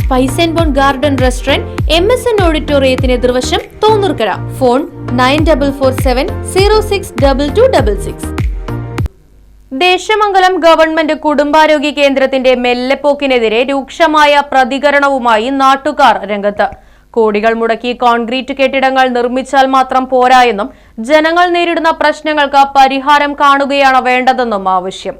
Spice and bone garden restaurant M S N ഓഡിറ്റോറിയത്തിന് എതിർവശം Thonnurkkara. Phone nine double four seven zero six double two double six. Desamangalam government കുടുംബാരോഗ്യ കേന്ദ്രത്തിന്റെ മെല്ലെപ്പോക്കിനെതിരെ രൂക്ഷമായ പ്രതികരണവുമായി നാട്ടുകാർ രംഗത്ത്. കോടികൾ മുടക്കി കോൺക്രീറ്റ് കെട്ടിടങ്ങൾ നിർമ്മിച്ചാൽ മാത്രം പോരായെന്നും ജനങ്ങൾ നേരിടുന്ന പ്രശ്നങ്ങൾക്ക് പരിഹാരം കാണുകയാണ് വേണ്ടതെന്നും ആവശ്യം.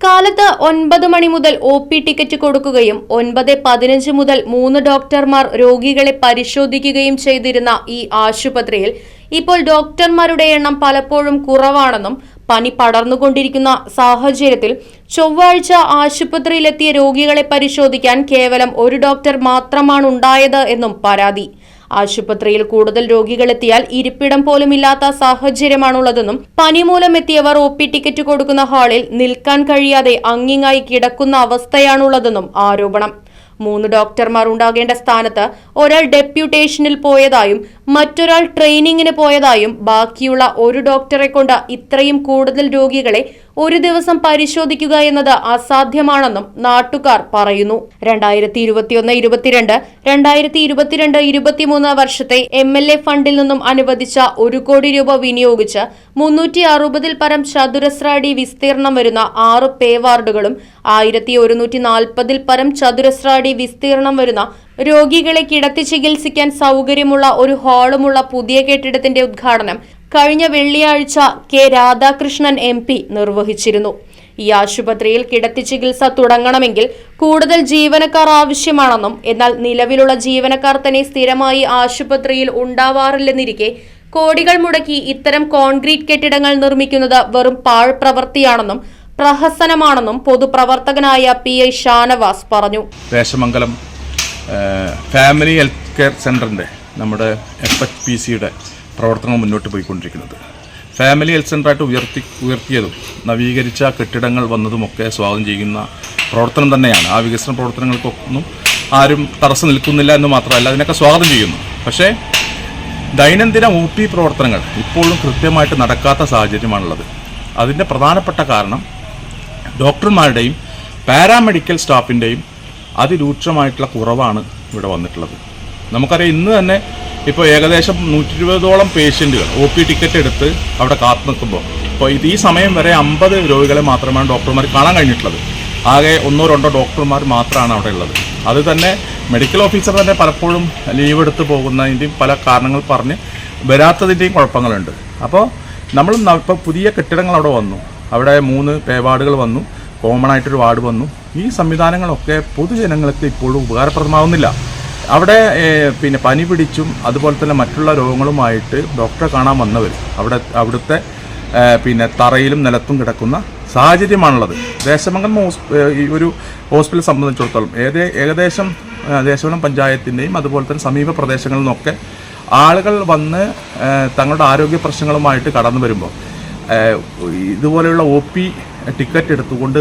കാലത്ത് ഒൻപത് മണി മുതൽ ഒ പി ടിക്കറ്റ് കൊടുക്കുകയും ഒൻപത് പതിനഞ്ച് മുതൽ മൂന്ന് ഡോക്ടർമാർ രോഗികളെ പരിശോധിക്കുകയും ചെയ്തിരുന്ന ഈ ആശുപത്രിയിൽ ഇപ്പോൾ ഡോക്ടർമാരുടെ എണ്ണം പലപ്പോഴും കുറവാണെന്നും പനി പടർന്നുകൊണ്ടിരിക്കുന്ന സാഹചര്യത്തിൽ ചൊവ്വാഴ്ച ആശുപത്രിയിലെത്തിയ രോഗികളെ പരിശോധിക്കാൻ കേവലം ഒരു ഡോക്ടർ മാത്രമാണ് ഉണ്ടായത് എന്നും പരാതി. ആശുപത്രിയിൽ കൂടുതൽ രോഗികളെത്തിയാൽ ഇരിപ്പിടം പോലും ഇല്ലാത്ത സാഹചര്യമാണുള്ളതെന്നും പനി മൂലം എത്തിയവർ ഒ പി ടിക്കറ്റ് കൊടുക്കുന്ന ഹാളിൽ നിൽക്കാൻ കഴിയാതെ അങ്ങിങ്ങായി കിടക്കുന്ന അവസ്ഥയാണുള്ളതെന്നും ആരോപണം. മൂന്ന് ഡോക്ടർമാർ ഉണ്ടാകേണ്ട സ്ഥാനത്ത് ഒരാൾ ഡെപ്യൂട്ടേഷനിൽ പോയതായും മറ്റൊരാൾ ട്രെയിനിങ്ങിന് പോയതായും ബാക്കിയുള്ള ഒരു ഡോക്ടറെ കൊണ്ട് ഇത്രയും കൂടുതൽ രോഗികളെ ഒരു ദിവസം പരിശോധിക്കുക എന്നത് അസാധ്യമാണെന്നും നാട്ടുകാർ പറയുന്നു. രണ്ടായിരത്തി ഇരുപത്തിയൊന്ന് ഇരുപത്തിരണ്ട് രണ്ടായിരത്തി ഇരുപത്തിരണ്ട് ഇരുപത്തിമൂന്ന് വർഷത്തെ എം എൽ എ ഫണ്ടിൽ നിന്നും അനുവദിച്ച ഒരു കോടി രൂപ വിനിയോഗിച്ച് മുന്നൂറ്റി അറുപതിൽ പരം ചതുരശ്ര അടി വിസ്തീർണം വരുന്ന ആറ് പേ വാർഡുകളും ആയിരത്തി ഒരുന്നൂറ്റി നാൽപ്പതിൽ പരം ചതുരശ്ര അടി വിസ്തീർണം വരുന്ന രോഗികളെ കിടത്തി ചികിത്സിക്കാൻ സൗകര്യമുള്ള ഒരു ഹാളുമുള്ള പുതിയ കെട്ടിടത്തിന്റെ ഉദ്ഘാടനം കഴിഞ്ഞ വെള്ളിയാഴ്ച കെ രാധാകൃഷ്ണൻ എം നിർവഹിച്ചിരുന്നു. ഈ ആശുപത്രിയിൽ കിടത്തി ചികിത്സ തുടങ്ങണമെങ്കിൽ കൂടുതൽ ജീവനക്കാർ ആവശ്യമാണെന്നും എന്നാൽ നിലവിലുള്ള ജീവനക്കാർ തന്നെ സ്ഥിരമായി ആശുപത്രിയിൽ ഉണ്ടാവാറില്ലെന്നിരിക്കെ കോടികൾ മുടക്കി ഇത്തരം കോൺക്രീറ്റ് കെട്ടിടങ്ങൾ നിർമ്മിക്കുന്നത് വെറും പാഴ് പ്രവൃത്തിയാണെന്നും പ്രഹസനമാണെന്നും പൊതുപ്രവർത്തകനായ പി ഐ ഷാനവാസ് പറഞ്ഞു. ദേശമംഗലം ഫാമിലി ഹെൽത്ത് കെയർ സെന്ററിന്റെ നമ്മുടെ എഫ് എച്ച് പി സിയുടെ പ്രവർത്തനം മുന്നോട്ട് പോയിക്കൊണ്ടിരിക്കുന്നത്. ഫാമിലി ഹെൽത്ത് സെന്ററായിട്ട് ഉയർത്തി ഉയർത്തിയതും നവീകരിച്ച കെട്ടിടങ്ങൾ വന്നതുമൊക്കെ സ്വാഗതം ചെയ്യുന്ന പ്രവർത്തനം തന്നെയാണ്. ആ വികസന പ്രവർത്തനങ്ങൾക്കൊന്നും ആരും തടസ്സം നിൽക്കുന്നില്ല എന്ന് മാത്രമല്ല അതിനൊക്കെ സ്വാഗതം ചെയ്യുന്നു. പക്ഷേ ദൈനംദിന ഒ പി പ്രവർത്തനങ്ങൾ ഇപ്പോഴും കൃത്യമായിട്ട് നടക്കാത്ത സാഹചര്യമാണുള്ളത്. അതിന്റെ പ്രധാനപ്പെട്ട കാരണം ഡോക്ടർമാരുടെയും പാരാമെഡിക്കൽ സ്റ്റാഫിന്റെയും അതിരൂക്ഷമായിട്ടുള്ള കുറവാണ് ഇവിടെ വന്നിട്ടുള്ളത്. നമുക്കറിയാം ഇന്ന് തന്നെ ഇപ്പോൾ ഏകദേശം നൂറ്റി ഇരുപതോളം പേഷ്യന്റുകൾ ഒ പി ടിക്കറ്റ് എടുത്ത് അവിടെ കാത്തു നിൽക്കുമ്പോൾ. ഇപ്പോൾ ഇത് ഈ സമയം വരെ അമ്പത് രോഗികളെ മാത്രമാണ് ഡോക്ടർമാർ കാണാൻ കഴിഞ്ഞിട്ടുള്ളത്. ആകെ ഒന്നോ രണ്ടോ ഡോക്ടർമാർ മാത്രമാണ് അവിടെ ഉള്ളത്. അത് തന്നെ മെഡിക്കൽ ഓഫീസർ തന്നെ പലപ്പോഴും ലീവ് എടുത്ത് പോകുന്നതിന്റെയും പല കാരണങ്ങൾ പറഞ്ഞ് വരാത്തതിന്റെയും കുഴപ്പങ്ങളുണ്ട്. അപ്പോൾ നമ്മൾ ഇപ്പോൾ പുതിയ കെട്ടിടങ്ങൾ അവിടെ വന്നു. അവിടെ മൂന്ന് പേവാർഡുകൾ വന്നു. കോമൺ ആയിട്ടൊരു വാർഡ് വന്നു. ഈ സംവിധാനങ്ങളൊക്കെ പൊതുജനങ്ങൾക്ക് ഇപ്പോഴും ഉപകാരപ്രദമാവുന്നില്ല. അവിടെ പിന്നെ പനി പിടിച്ചും അതുപോലെ തന്നെ മറ്റുള്ള രോഗങ്ങളുമായിട്ട് ഡോക്ടറെ കാണാൻ വന്നവർ അവിടെ അവിടുത്തെ പിന്നെ തറയിലും നിലത്തും കിടക്കുന്ന സാഹചര്യമാണുള്ളത്. ദേശമംഗലം ഈ ഒരു ഹോസ്പിറ്റൽ സംബന്ധിച്ചിടത്തോളം ഏതേ ഏകദേശം ദേശമംഗലം പഞ്ചായത്തിന്റെയും അതുപോലെ തന്നെ സമീപ പ്രദേശങ്ങളിൽ നിന്നൊക്കെ ആളുകൾ വന്ന് തങ്ങളുടെ ആരോഗ്യ പ്രശ്നങ്ങളുമായിട്ട് കടന്നു വരുമ്പോൾ ഇതുപോലെയുള്ള ഒ പി ടിക്കറ്റ് എടുത്തുകൊണ്ട്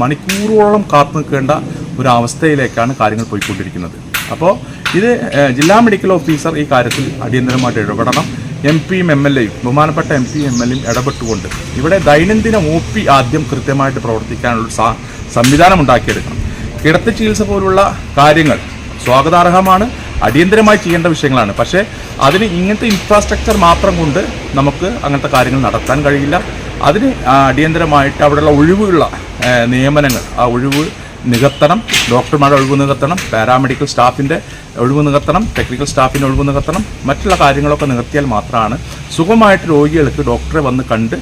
മണിക്കൂറുകളോളം കാത്തു നിൽക്കേണ്ട ഒരു അവസ്ഥയിലേക്കാണ് കാര്യങ്ങൾ പോയിക്കൊണ്ടിരിക്കുന്നത്. അപ്പോൾ ഇത് ജില്ലാ മെഡിക്കൽ ഓഫീസർ ഈ കാര്യത്തിൽ അടിയന്തരമായിട്ട് ഇടപെടണം. എം പിയും എം എൽ എയും ബഹുമാനപ്പെട്ട എം പിയും എം എൽ എയും ഇടപെട്ടുകൊണ്ട് ഇവിടെ ദൈനംദിന ഒ പി ആദ്യം കൃത്യമായിട്ട് പ്രവർത്തിക്കാനുള്ള സംവിധാനം ഉണ്ടാക്കിയെടുക്കണം. കിടത്തി ചികിത്സ പോലുള്ള കാര്യങ്ങൾ സ്വാഗതാർഹമാണ്. അടിയന്തരമായി ചെയ്യേണ്ട വിഷയങ്ങളാണ്. പക്ഷേ അതിന് ഇങ്ങനത്തെ ഇൻഫ്രാസ്ട്രക്ചർ മാത്രം കൊണ്ട് നമുക്ക് അങ്ങനത്തെ കാര്യങ്ങൾ നടത്താൻ കഴിയില്ല. അതിന് അടിയന്തരമായിട്ട് അവിടെയുള്ള ഒഴിവുള്ള നിയമനങ്ങൾ ആ ഒഴിവ് നികത്തണം. ഡോക്ടർമാരുടെ ഒഴിവ് നികത്തണം. പാരാമെഡിക്കൽ സ്റ്റാഫിന്റെ ഒഴിവ് നികത്തണം. ടെക്നിക്കൽ സ്റ്റാഫിന്റെ ഒഴിവ് നികത്തണം. മറ്റുള്ള കാര്യങ്ങളൊക്കെ നികത്തിയാൽ മാത്രമാണ് സുഖമായിട്ട് രോഗികൾക്ക് ഡോക്ടറെ വന്ന് കണ്ട്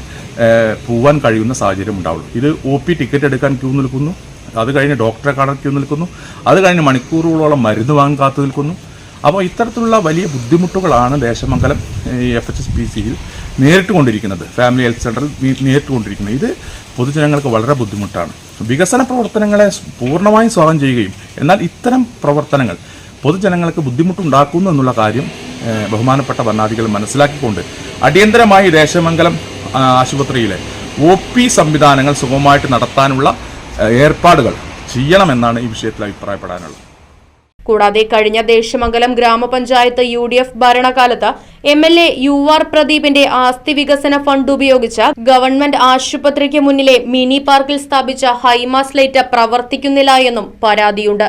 പോവാൻ കഴിയുന്ന സാഹചര്യം ഉണ്ടാവുള്ളൂ. ഇത് ഒ പി ടിക്കറ്റ് എടുക്കാൻ ക്യൂ നിൽക്കുന്നു. അത് കഴിഞ്ഞ് ഡോക്ടറെ കാണാൻ ക്യൂ നിൽക്കുന്നു. അത് കഴിഞ്ഞ് മണിക്കൂറുകളോളം മരുന്ന് വാങ്ങാൻ കാത്തു നിൽക്കുന്നു. അപ്പോൾ ഇത്തരത്തിലുള്ള വലിയ ബുദ്ധിമുട്ടുകളാണ് Desamangalam F H S P സിയിൽ നേരിട്ട് കൊണ്ടിരിക്കുന്നത് ഫാമിലി ഹെൽത്ത് സെന്ററിൽ നേരിട്ട് കൊണ്ടിരിക്കുന്നത് ഇത് പൊതുജനങ്ങൾക്ക് വളരെ ബുദ്ധിമുട്ടാണ്. വികസന പ്രവർത്തനങ്ങളെ പൂർണമായും സ്വാഗതം ചെയ്യുകയും എന്നാൽ ഇത്തരം പ്രവർത്തനങ്ങൾ പൊതുജനങ്ങൾക്ക് ബുദ്ധിമുട്ടുണ്ടാക്കുന്നു എന്നുള്ള കാര്യം ബഹുമാനപ്പെട്ട ഭരണാധികൾ മനസ്സിലാക്കിക്കൊണ്ട് അടിയന്തരമായി ദേശമംഗലം ആശുപത്രിയിലെ ഒ പി സംവിധാനങ്ങൾ സുഗമമായിട്ട് നടത്താനുള്ള ഏർപ്പാടുകൾ ചെയ്യണമെന്നാണ് ഈ വിഷയത്തിൽ അഭിപ്രായപ്പെടാനുള്ളത്. കൂടാതെ കഴിഞ്ഞ ദേശമംഗലം ഗ്രാമപഞ്ചായത്ത് യു ഡി എഫ് ഭരണകാലത്ത് M L A U R പ്രദീപിന്റെ ആസ്തി വികസന ഫണ്ട് ഉപയോഗിച്ച് ഗവൺമെന്റ് ആശുപത്രിക്ക് മുന്നിലെ മിനി പാർക്കിൽ സ്ഥാപിച്ച ഹൈമാസ് ലൈറ്റ് പ്രവർത്തിക്കുന്നില്ല എന്നും പരാതിയുണ്ട്.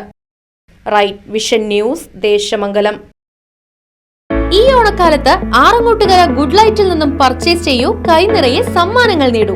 Right vision news Desamangalam. ഈ ഓണക്കാലത്ത് ആറങ്ങോട്ടുകര ഗുഡ് ലൈറ്റിൽ നിന്നും പർച്ചേസ് ചെയ്യൂ കൈനിറയെ സമ്മാനങ്ങൾ നേടൂ.